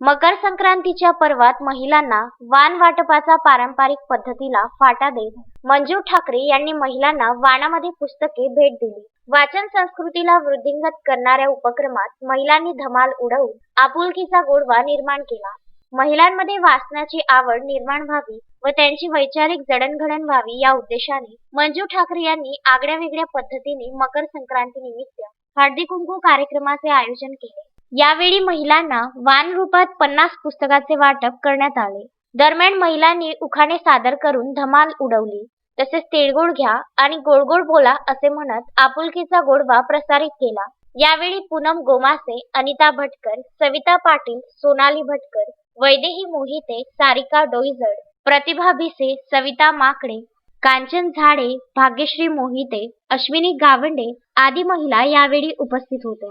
मकर संक्रांतीच्या पर्वात महिलांना वाण वाटपाचा पारंपरिक पद्धतीला फाटा देत मंजू ठाकरे यांनी महिलांना वाणामध्ये पुस्तके भेट दिली. वाचन संस्कृतीला वृद्धिंगत करणाऱ्या उपक्रमात महिलांनी धमाल उडवून आपुलकीचा गोडवा निर्माण केला. महिलांमध्ये वाचनाची आवड निर्माण व्हावी व त्यांची वैचारिक जडणघडण व्हावी या उद्देशाने मंजू ठाकरे यांनी आगळ्या वेगळ्या पद्धतीने मकर संक्रांती निमित्त हळदी कुंकू कार्यक्रमाचे आयोजन केले. यावेळी महिलांना वान रूपात पन्नास पुस्तकाचे वाटप करण्यात आले. दरम्यान महिलांनी उखाणे सादर करून धमाल उडवली. तसेच तिळगुळ घ्या आणि गोड गोड बोला असे म्हणत आपुलकीचा गोडवा प्रसारित केला. यावेळी पूनम गोमासे अनिता भटकर सविता पाटील सोनाली भटकर वैदेही मोहिते सारिका डोईजड प्रतिभा भिसे सविता माकडे कांचन झाडे भाग्यश्री मोहिते अश्विनी गावंडे आदी महिला यावेळी उपस्थित होत्या.